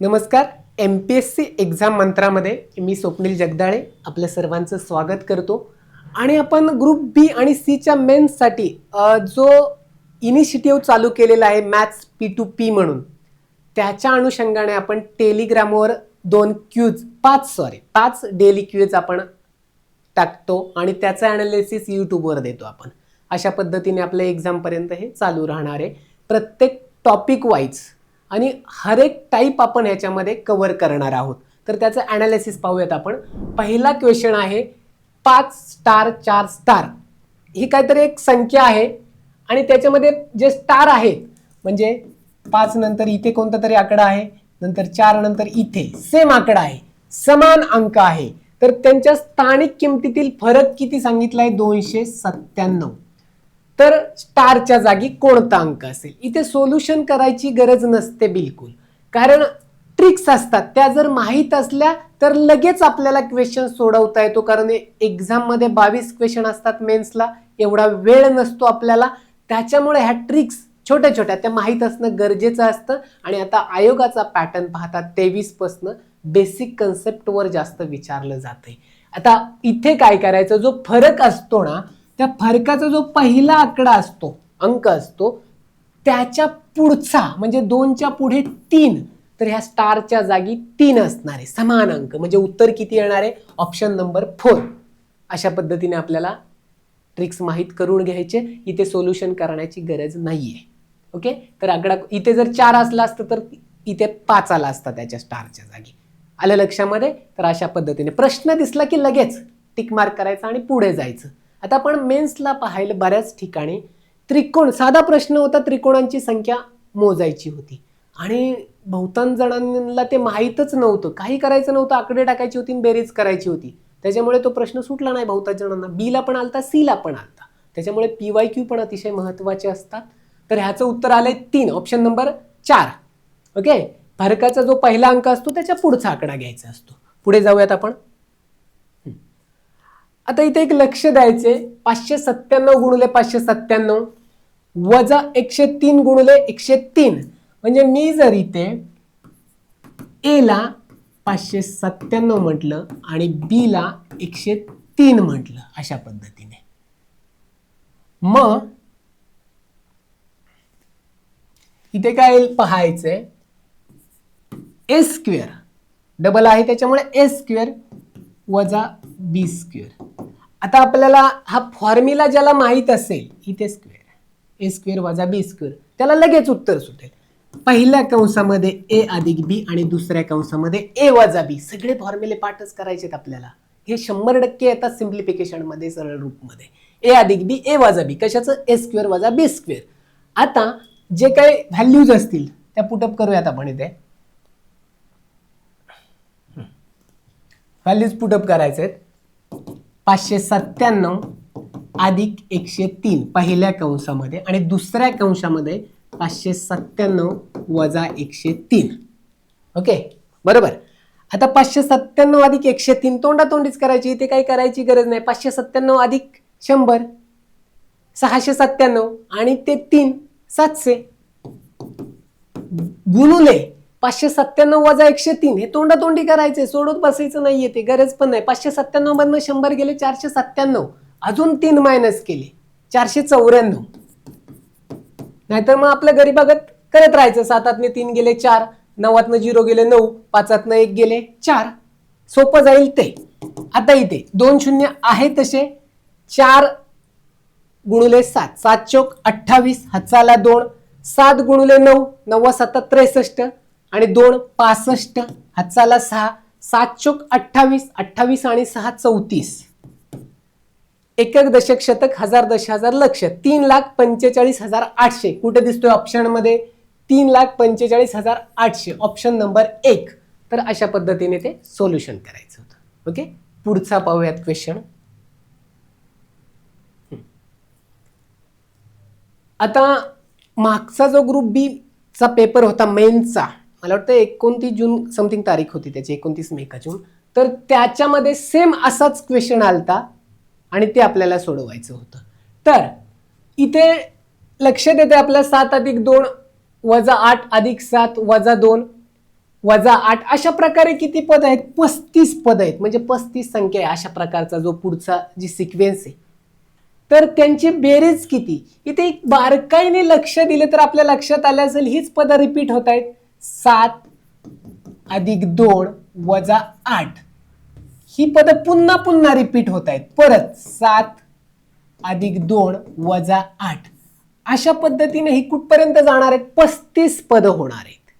नमस्कार. M P S C exam मंत्रामध्ये मी स्वप्नील जगदाळे आपल्या सर्वांचं स्वागत करतो. आणि आपण ग्रुप बी आणि सीच्या मेन्ससाठी जो इनिशिएटिव्ह चालू केलेला आहे मॅथ्स पी टू पी म्हणून त्याच्या अनुषंगाने आपण टेलिग्रामवर दोन क्यूज पाच सॉरी पाच डेली क्यूज आपण टाकतो आणि त्याचं ॲनालिसिस यूट्यूबवर देतो आपण. अशा पद्धतीने आपल्या एक्झामपर्यंत हे चालू राहणार आहे. प्रत्येक टॉपिक वाईज आणि हर एक टाईप आपण ह्याच्यामध्ये कवर करणार आहोत. तर त्याचं ॲनालिसिस पाहूयात आपण. पहिला क्वेश्चन आहे पाच स्टार चार स्टार ही काहीतरी एक संख्या आहे आणि त्याच्यामध्ये जे स्टार आहेत म्हणजे पाच नंतर इथे कोणता तरी आकडा आहे नंतर चार नंतर इथे. सेम आकडा आहे. समान अंक आहे. तर त्यांच्या स्थानिक किमतीतील फरक किती सांगितला आहे दोनशे सत्त्याण्णव. तर स्टारच्या जागी कोणता अंक असेल? इथे सोल्युशन करायची गरज नसते बिलकुल. कारण ट्रिक्स असतात. त्या जर माहीत असल्या तर लगेच आपल्याला क्वेश्चन सोडवता येतो. कारण एक्झाममध्ये बावीस क्वेश्चन असतात मेन्सला एवढा वेळ नसतो आपल्याला. त्याच्यामुळे ह्या ट्रिक्स छोट्या छोट्या त्या माहीत असणं गरजेचं असतं. आणि आता आयोगाचा पॅटर्न पाहता तेवीसपासनं बेसिक कन्सेप्टवर जास्त विचारलं जातंय. आता इथे काय करायचं? जो फरक असतो ना त्या फरकाचा जो पहिला आकडा असतो अंक असतो त्याच्या पुढचा म्हणजे दोनच्या पुढे तीन तर ह्या स्टारच्या जागी तीन असणारे समान अंक. म्हणजे उत्तर किती येणार? आहे ऑप्शन नंबर फोर. अशा पद्धतीने आपल्याला ट्रिक्स माहीत करून घ्यायचे. इथे सोल्युशन करण्याची गरज नाही आहे ओके? तर आकडा इथे जर चार असला असतं तर इथे पाच आला असता त्याच्या स्टारच्या जागी. आलं लक्षामध्ये? तर अशा पद्धतीने. प्रश्न दिसला की लगेच टिक मार्क करायचा आणि पुढे जायचं. आता आपण मेन्सला पाहायला बऱ्याच ठिकाणी त्रिकोण साधा प्रश्न होता त्रिकोणांची संख्या मोजायची होती. आणि बहुतांश जणांना ते माहीतच नव्हतं. काही करायचं नव्हतं आकडे टाकायची होती आणि बेरीज करायची होती. त्याच्यामुळे तो प्रश्न सुटला नाही बहुतांश जणांना. बीला पण आलता सीला पण आलता. त्याच्यामुळे पी वाय क्यू पण अतिशय महत्त्वाचे असतात. तर ह्याचं उत्तर आलंय तीन. ऑप्शन नंबर चार. ओके फरकाचा जो पहिला अंक असतो त्याच्या पुढचा आकडा घ्यायचा असतो. पुढे जाऊयात आपण. आता इथे एक लक्ष द्यायचे पाचशे सत्त्याण्णव गुणले पाचशे सत्त्याण्णव वजा एकशे तीन गुणले एकशे तीन. म्हणजे मी जर इथे ए ला पाचशे सत्त्याण्णव म्हटलं आणि बी ला एकशे तीन म्हटलं अशा पद्धतीने. मग इथे काय पाहायचंय? ए स्क्वेअर डबल आहे त्याच्यामुळे ए स्क्वेअर वजा बी स्क्वेअर आता आपल्याला हा फॉर्म्युला ज्याला माहीत असेल इथे स्क्वेअर ए स्क्वेअर वजा बी स्क्वेअर त्याला लगेच उत्तर सुटेल. पहिल्या कंसामध्ये ए अधिक बी आणि दुसऱ्या कंसामध्ये ए वजा बी सगळे फॉर्म्युले पाठच करायचेत आपल्याला. हे शंभर टक्के येतात सिम्प्लिफिकेशनमध्ये सरळ रूपमध्ये. ए अधिक बी ए वजा बी कशाचं? ए स्क्वेअर वजा बी स्क्वेअर आता जे काही व्हॅल्यूज असतील त्या पुटअप करूयात आपण इथे. व्हॅल्यूज पुटअप करायचे आहेत पाचशे सत्त्याण्णव अधिक एकशे तीन पहिल्या कंसामध्ये आणि दुसऱ्या कंशामध्ये पाचशे सत्त्याण्णव वजा एकशे तीन. ओके? बरोबर. आता पाचशे सत्त्याण्णव अधिक एकशे तीन तोंडातोंडीच करायची इथे काही करायची गरज नाही. पाचशे सत्त्याण्णव अधिक शंभर सहाशे सत्त्याण्णव आणि ते तीन सातशे. गुणुले पाचशे सत्त्याण्णव वजा एकशे तीन हे तोंडातोंडी करायचे सोडत बसायचं नाहीये ते गरज पण नाही. पाचशे सत्त्याण्णव मधनं शंभर गेले चारशे सत्त्याण्णव. अजून तीन मायनस केले चारशे चौऱ्याण्णव. नाहीतर मग आपलं गरीबागत करत राहायचं सातातने तीन गेले चार. नवातनं झिरो गेले नऊ. पाचातनं एक गेले चार. सोपं जाईल ते. आता इथे दोन शून्य आहे तसे. चार गुणुले सात. सात चौक अठ्ठावीस हाताला दोन. सात गुणुले नऊ नव्वद सत्तर त्रेसष्ट. आणि दोन पासष्ट हाताला सहा सात चोक अठ्ठावीस अठ्ठावीस आणि सहा चौतीस. एक दशक शतक हजार दश हजार लक्ष तीन लाख पंचेचाळीस हजार आठशे. कुठे दिसतोय ऑप्शनमध्ये? तीन लाख पंचेचाळीस हजार आठशे. ऑप्शन नंबर एक. तर अशा पद्धतीने ते सोल्युशन करायचं होतं. ओके पुढचा पाहूयात क्वेश्चन आता मागचा जो ग्रुप बी चा पेपर होता मेनचा मला वाटतं एकोणतीस जून समथिंग तारीख होती त्याची एकोणतीस मे का जून. तर त्याच्यामध्ये सेम असाच क्वेश्चन आलता आणि ते आपल्याला सोडवायचं होतं. तर इथे लक्षात येते आपल्या सात अधिक दोन वजा आठ अधिक सात वजा दोन वजा आठ. अशा प्रकारे किती पद आहेत? पस्तीस पद आहेत. म्हणजे पस्तीस संख्या आहे. अशा प्रकारचा जो पुढचा जी सिक्वेन्स आहे. तर त्यांची बेरीज किती? इथे एक बारकाईने लक्ष दिले तर आपल्या लक्षात आले असेल हीच पदं रिपीट होत आहेत. सात अधिक दोन वजा आठ. ही पदं पुन्हा पुन्हा रिपीट होत आहेत. परत सात अधिक दोन वजा आठ. अशा पद्धतीने ही कुठपर्यंत जाणार आहेत? पस्तीस पदं होणार आहेत.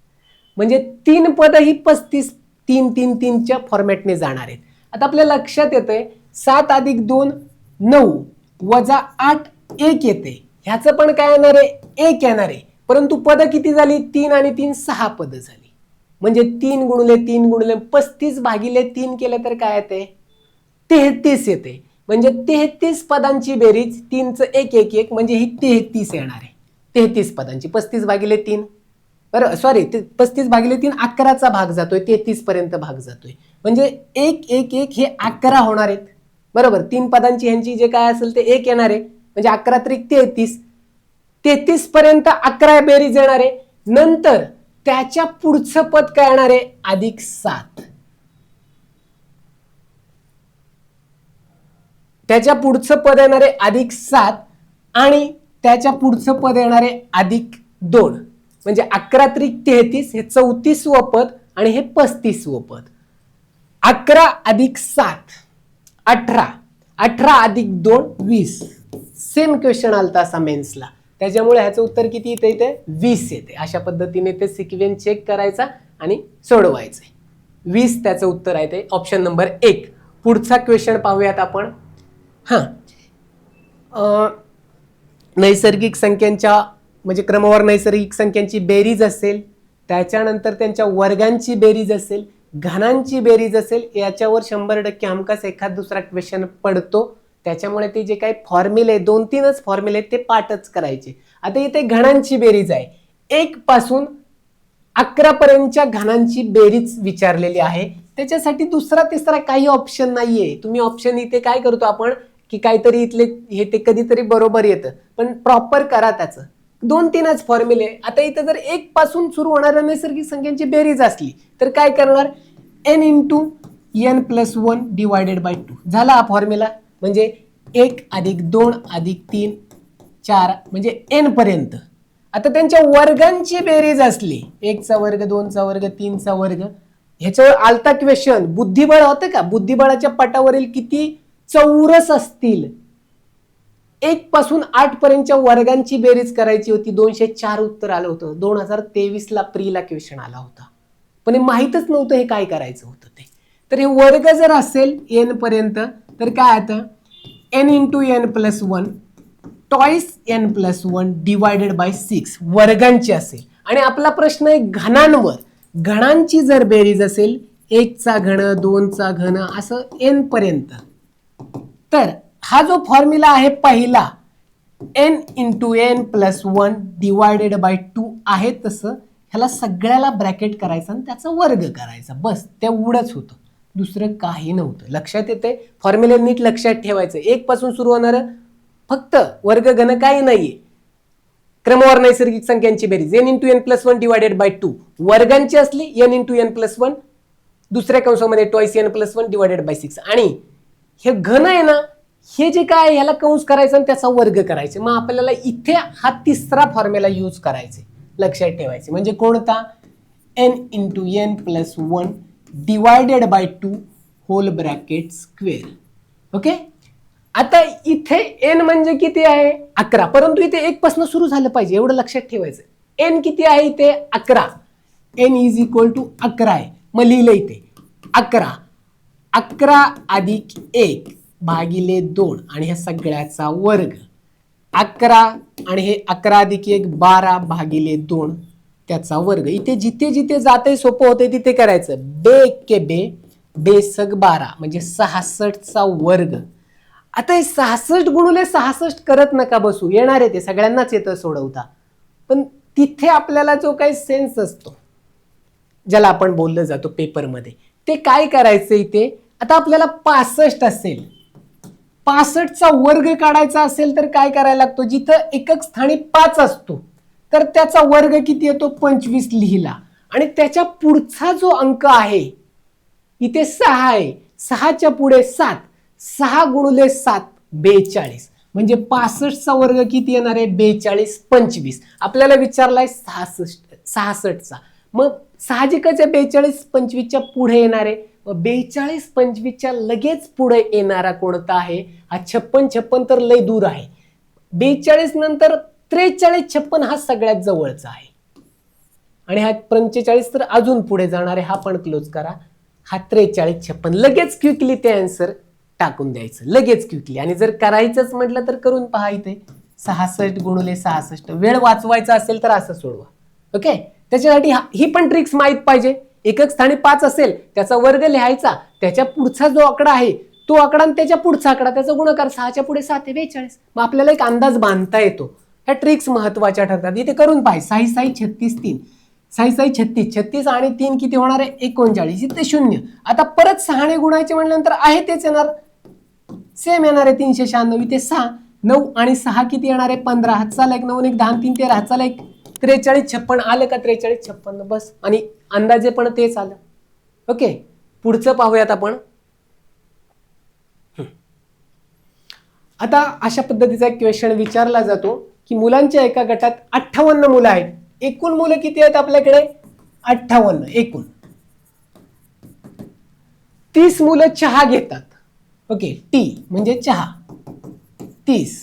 म्हणजे तीन पदं ही पस्तीस तीन तीन तीनच्या फॉर्मॅटने जाणार आहेत. आता आपल्या लक्षात येतंय सात अधिक दोन नऊ वजा आठ एक येते. ह्याचं पण काय येणार आहे? एक येणार आहे. परंतु पदं किती झाली? तीन आणि तीन सहा पदं झाली. म्हणजे तीन गुणले तीन गुणले पस्तीस भागिले तीन केले तर काय येते? तेहतीस येते. म्हणजे तेहतीस पदांची बेरीज तीनचं एक एक एक म्हणजे ही तेहतीस येणार आहे. तेहतीस पदांची. पस्तीस भागिले तीन. बरं सॉरी ते पस्तीस भागिले तीन अकराचा भाग जातोय. तेहतीसपर्यंत भाग जातोय. म्हणजे एक एक एक हे अकरा होणार आहेत. बरोबर? तीन पदांची ह्यांची जे काय असेल ते एक येणार आहे. म्हणजे अकरा त्रिक तेहतीस. तेहतीस पर्यंत अकरा बेरीज येणार. आहे नंतर त्याच्या पुढचं पद काय येणार? आहे अधिक सात. त्याच्या पुढचं पद येणार आहे अधिक सात आणि त्याच्या पुढचं पद येणार आहे अधिक दोन. म्हणजे अकरा त्रिक तेहतीस हे चौतीसवं पद आणि हे पस्तीसवं पद. अकरा अधिक सात अठरा. अठरा अधिक दोन वीस. सेम क्वेश्चन आलता असा मेन्सला त्याच्यामुळे ह्याचं उत्तर किती येतं इथे? वीस येते. अशा पद्धतीने ते सिक्वेन्स चेक करायचा आणि सोडवायचे वीस त्याचं उत्तर आहे ते. ऑप्शन नंबर एक. पुढचा क्वेश्चन पाहूयात आपण. हां. नैसर्गिक संख्यांच्या म्हणजे क्रमवार नैसर्गिक संख्यांची बेरीज असेल त्याच्यानंतर त्यांच्या वर्गांची बेरीज असेल घनांची बेरीज असेल याच्यावर शंभर टक्के हमखास एखाद दुसरा क्वेश्चन पडतो. त्याच्यामुळे ते जे काही फॉर्म्युले दोन तीनच फॉर्म्युले आहेत ते पाठच करायचे. आता इथे घणांची बेरीज आहे. एक पासून अकरापर्यंतच्या घणांची बेरीज विचारलेली आहे. त्याच्यासाठी दुसरा तिसरा काही ऑप्शन नाहीये. तुम्ही ऑप्शन इथे काय करतो आपण? की काहीतरी इथले हे ते कधीतरी बरोबर येतं. पण प्रॉपर करा त्याचं. दोन तीनच फॉर्म्युले आता इथं जर एक पासून सुरू होणाऱ्या नैसर्गिक संख्यांची बेरीज असली तर काय करणार? N into N plus one divided by two झाला हा फॉर्म्युला म्हणजे एक अधिक दोन अधिक तीन चार म्हणजे एन पर्यंत. आता त्यांच्या वर्गांची बेरीज असली एकचा वर्ग दोनचा वर्ग तीनचा वर्ग ह्याच्यावर आलता क्वेश्चन बुद्धिबळ होतं का? बुद्धिबळाच्या पटावरील किती चौरस असतील? एक पासून आठ पर्यंतच्या वर्गांची बेरीज करायची होती. दोनशे चार उत्तर आलं होतं. दोन हजार तेवीस ला प्रीला क्वेश्चन आला होता. पण हे माहीतच नव्हतं हे काय करायचं होतं ते. तर हे वर्ग जर असेल एन पर्यंत तर काय आता? N into N plus one twice N plus one divided by six वर्गांची असेल. आणि आपला प्रश्न आहे घनांवर. घणांची जर बेरीज असेल एकचा घन दोनचा घन असं एन पर्यंत. तर हा जो फॉर्म्युला आहे पहिला N into N plus one divided by two आहे तसं ह्याला सगळ्याला ब्रॅकेट करायचं आणि त्याचा वर्ग करायचा. बस तेवढंच होतं. दुसरं काही नव्हतं. लक्षात येते फॉर्म्युला नीट लक्षात ठेवायचं. एक पासून सुरू होणारं फक्त वर्ग घन काही नाहीये. क्रमवार नैसर्गिक संख्यांची बेरीज. N into N plus one divided by two वर्गांची असली N into N plus one दुसऱ्या कंसामध्ये twice N plus one divided by six आणि हे घन आहे ना हे जे काय आहे, ह्याला कंस करायचं आणि त्याचा वर्ग करायचं. मग आपल्याला इथे हा तिसरा फॉर्म्युला यूज करायचे लक्षात ठेवायचे. म्हणजे कोणता? N into N plus one divided by two whole bracket square okay आता इथे एन म्हणजे किती आहे? अकरा. परंतु इथे एक पासून सुरू झालं पाहिजे एवढं लक्षात ठेवायचं. एन किती आहे इथे? अकरा. एन इज इक्वल टू अकरा आहे. मग लिहिलं इथे. अकरा. अकरा अधिक एक भागिले दोन आणि ह्या सगळ्याचा वर्ग. अकरा आणि हे अकरा अधिक एक बारा भागिले दोन. त्याचा वर्ग. इथे जिथे जिथे जाते सोपं होते तिथे करायचं. बे के बे बेसक बारा म्हणजे सहासष्टचा वर्ग. आता हे सहासष्ट गुणुले सहासष्ट करत नका बसू. येणार आहे ते सगळ्यांनाच येतं सोडवता. पण तिथे आपल्याला जो काही सेन्स असतो ज्याला आपण बोललं जातो पेपरमध्ये ते काय करायचं इथे? आता आपल्याला पासष्ट असेल. पासष्टचा वर्ग काढायचा असेल तर काय करायला लागतो? जिथं एकक स्थानी पाच असतो. तर त्याचा वर्ग किती येतो? पंचवीस लिहिला. आणि त्याच्या पुढचा जो अंक आहे इथे सहा आहे. सहाच्या पुढे सात. सहा गुणुले सात बेचाळीस. म्हणजे पासष्टचा वर्ग किती येणार आहे? बेचाळीस पंचवीस. आपल्याला विचारलाय सहासष्ट सहासष्टचा. मग साहजिकच आहे बेचाळीस पंचवीसच्या पुढे येणार. आहे मग बेचाळीस पंचवीसच्या लगेच पुढे येणारा कोणता आहे? हा छप्पन छप्पन तर लय दूर आहे. बेचाळीस नंतर त्रेचाळीस छप्पन हा सगळ्यात जवळचा आहे. आणि हा पंचेचाळीस तर अजून पुढे जाणार आहे. हा पण क्लोज करा. हा त्रेचाळीस छप्पन. लगेच क्विकली ते आन्सर टाकून द्यायचं. लगेच क्विकली आणि जर करायचंच म्हटलं तर करून पहा इथे. सहासष्ट गुणुले सहासष्ट. वेळ वाचवायचा असेल तर असं सोडवा. ओके त्याच्यासाठी ही पण ट्रिक्स माहीत पाहिजे. एकक स्थानी पाच असेल त्याचा वर्ग लिहायचा. त्याच्या पुढचा जो आकडा आहे तो आकडा आणि त्याच्या पुढचा आकडा. त्याचा गुणाकार सहाच्या पुढे सात आहे. बेचाळीस. मग आपल्याला एक अंदाज बांधता येतो. ह्या ट्रिक्स महत्त्वाच्या ठरतात. इथे करून पाहिजे साई साई छत्तीस तीन. साई साई छत्तीस. छत्तीस आणि तीन किती होणार आहे? एकोणचाळीस. इथे शून्य. आता परत सहाने गुणायचे म्हटल्यानंतर आहे तेच येणार. सेम येणार आहे तीनशे शहाण्णव. इथे सहा नऊ आणि सहा किती येणार आहे? पंधरा. हातचाला एक नऊ एक दहा तीन तेरा. हातचाला एक. त्रेचाळीस छप्पन. आलं का त्रेचाळीस छप्पन? बस. आणि अंदाजे पण तेच आलं. ओके. पुढचं पाहूयात आपण. आता अशा पद्धतीचा एक क्वेश्चन विचारला जातो. की मुलांच्या एका गटात अठ्ठावन्न मुलं आहेत. एकूण मुलं किती आहेत आपल्याकडे? अठ्ठावन्न एकूण. तीस मुलं चहा घेतात. ओके टी म्हणजे चहा. तीस.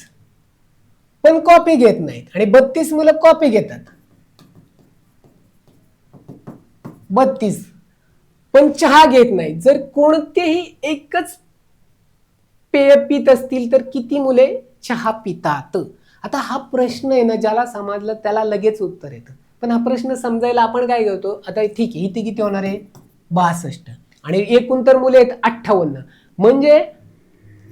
पण कॉपी घेत नाहीत आणि बत्तीस मुलं कॉपी घेतात. बत्तीस. पण चहा घेत नाहीत. जर कोणतेही एकच पेय पित असतील तर किती मुले चहा पितात? आता हा प्रश्न आहे ना ज्याला समजलं त्याला लगेच उत्तर येतं. पण हा प्रश्न समजायला आपण काय करतो? आता ठीक आहे इथे किती होणार आहे. बासष्ट. आणि एकूण तर मुले आहेत अठ्ठावन्न. म्हणजे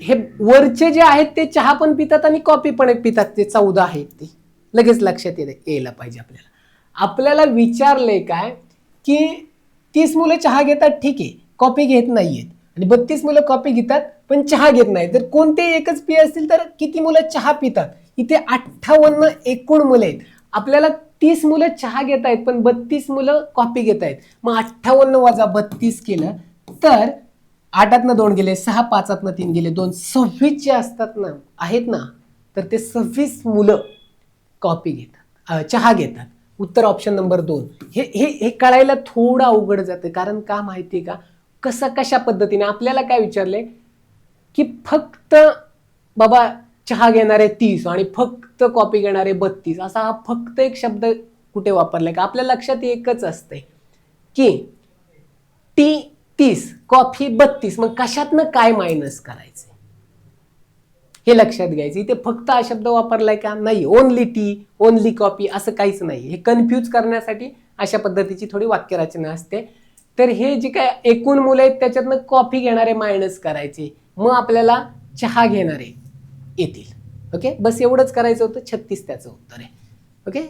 हे वरचे जे आहेत ते चहा पण पितात आणि कॉफी पण पितात. ते चौदा आहेत ते. लगेच लक्षात येते यायला पाहिजे आपल्याला. आपल्याला विचारलंय काय की तीस मुलं चहा घेतात ठीक आहे. कॉपी घेत नाहीयेत. आणि बत्तीस मुलं कॉपी घेतात पण चहा घेत नाहीत जर कोणते एकच पी असतील तर किती मुलं चहा पितात? इथे अठ्ठावन्न एकूण मुलं आहेत. आपल्याला तीस मुलं चहा घेत आहेत पण बत्तीस मुलं कॉपी घेत आहेत. मग अठ्ठावन्न वजा बत्तीस केलं तर आठातनं दोन गेले सहा पाचातनं तीन गेले दोन सव्वीस जे असतात ना आहेत ना तर ते सव्वीस मुलं कॉपी घेतात चहा घेतात. उत्तर ऑप्शन नंबर दोन. हे हे हे कळायला थोडं अवघड जातं कारण का माहिती आहे का? कसं कशा पद्धतीने आपल्याला काय विचारले की फक्त बाबा चहा घेणारे तीस आणि फक्त कॉपी घेणारे बत्तीस असा हा फक्त एक शब्द कुठे वापरलाय का? आपल्या लक्षात एकच असते की टी तीस कॉफी बत्तीस मग कशातनं काय मायनस करायचे हे लक्षात घ्यायचं. इथे फक्त हा शब्द वापरलाय का? नाही. ओनली टी ओनली कॉपी असं काहीच नाही. हे कन्फ्यूज करण्यासाठी अशा पद्धतीची थोडी वाक्यरचना असते. तर हे जे काय एकूण मुलं आहेत त्याच्यातनं कॉफी घेणारे मायनस करायचे. मग आपल्याला चहा घेणारे येतील. ओके बस एवढंच करायचं होतं छत्तीस त्याचं उत्तर आहे. ओके